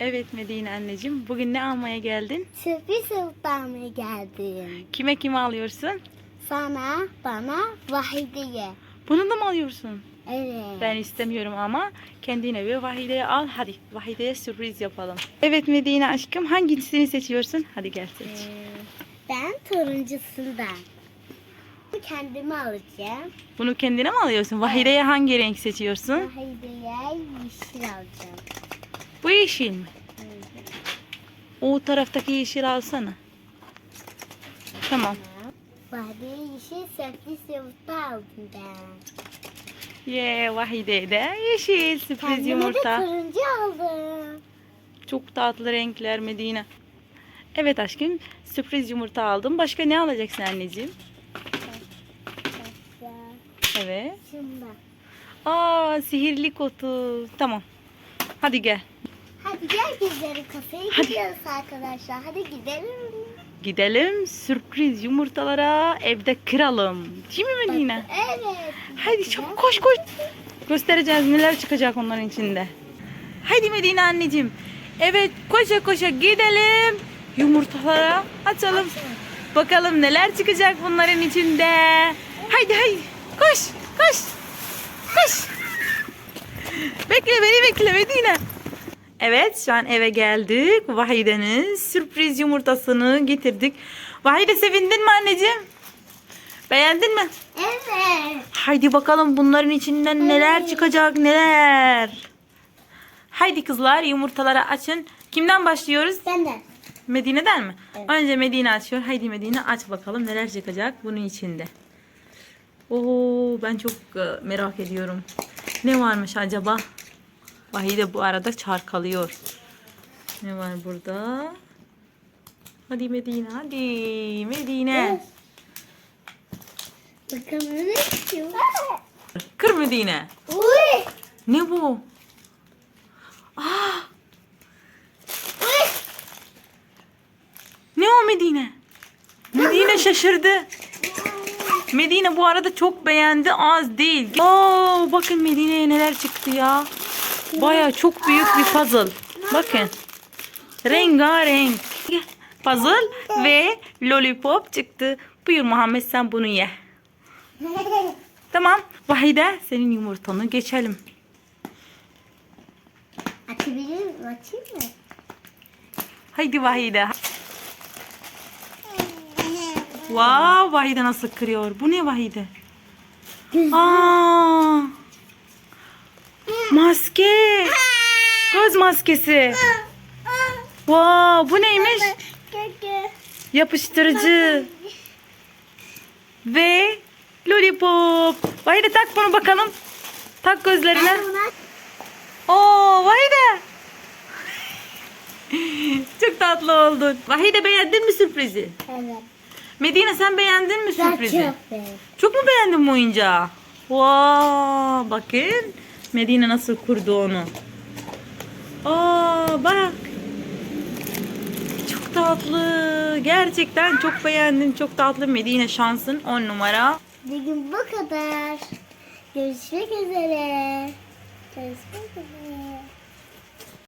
Evet Medine anneciğim. Bugün ne almaya geldin? Sürpriz sultanına geldim. Kime kime alıyorsun? Sana, bana, Vahide'ye. Bunu da mı alıyorsun? Evet. Ben istemiyorum ama kendine ve Vahide'ye al. Hadi Vahide'ye sürpriz yapalım. Evet Medine aşkım hangisini seçiyorsun? Hadi gel seç. Ee, ben turuncusundan. Kendime alacağım. Bunu kendine mi alıyorsun? Vahide'ye hangi renk seçiyorsun? Vahide'ye yeşil alacağım. Bu yeşil mi? O taraftaki yeşil alsana. Tamam. Vahide'ye yeşil sürpriz yumurta aldım ben. Ye Vahide'ye de yeşil sürpriz Kendime de yumurta. turuncu aldım. Çok tatlı renkler Medine. Evet aşkım sürpriz yumurta aldım. Başka ne alacaksın anneciğim? Evet. Şundan. Aa sihirli kutu. Tamam. Hadi gel. Hadi gel bizleri kafeye Hadi. gidiyoruz arkadaşlar. Hadi gidelim. Gidelim sürpriz yumurtalara evde kıralım. Değil mi Medine? Evet. Hadi çabuk koş koş. Göstereceğiz neler çıkacak onların içinde. Haydi Medine anneciğim. Evet koşa koşa gidelim. Yumurtalara açalım. Bakalım neler çıkacak bunların içinde. Haydi haydi. Koş koş. Koş. Bekle beni bekle Medine. Evet şu an eve geldik. Vahide'nin sürpriz yumurtasını getirdik. Vahide sevindin mi anneciğim? Beğendin mi? Evet. Haydi bakalım bunların içinden neler Evet. çıkacak neler. Haydi kızlar yumurtaları açın. Kimden başlıyoruz? Ben de. Medine'den mi? Evet. Önce Medine açıyor. Haydi Medine aç bakalım neler çıkacak bunun içinde. Oo ben çok e, merak ediyorum. Ne varmış acaba? Vahide bu arada çarkalıyor. Ne var burada? Hadi Medine hadi Medine. Bakalım ne çıkıyor. Kır Medine. Uy. Ne bu? Uy. ne o Medine? Medine şaşırdı. Medine bu arada çok beğendi az değil. Oo, bakın Medine'ye neler çıktı ya. Baya çok büyük bir puzzle. Bakın. Rengarenk. Puzzle ve lollipop çıktı. Buyur Muhammed sen bunu ye. Tamam. Vahide senin yumurtanı geçelim. Açabilir miyim? Açayım mı? Haydi Vahide. Wow, Vahide nasıl kırıyor? Bu ne Vahide? Aa! Maske. Göz maskesi. Wow, bu neymiş? Yapıştırıcı. Ve lollipop. Vahide tak bunu bakalım. Tak gözlerine. Oo, Vahide. Çok tatlı oldun. Vahide beğendin mi sürprizi? Evet. Medine sen beğendin mi Ben sürprizi? çok beğendim. Çok mu beğendin bu oyuncağı? Wow, bakın. Medine nasıl kurdu onu. Aa, bak. Çok tatlı. Gerçekten çok beğendim. Çok tatlı. Medine şansın 10 numara. Bugün bu kadar. Görüşmek üzere. Görüşmek üzere.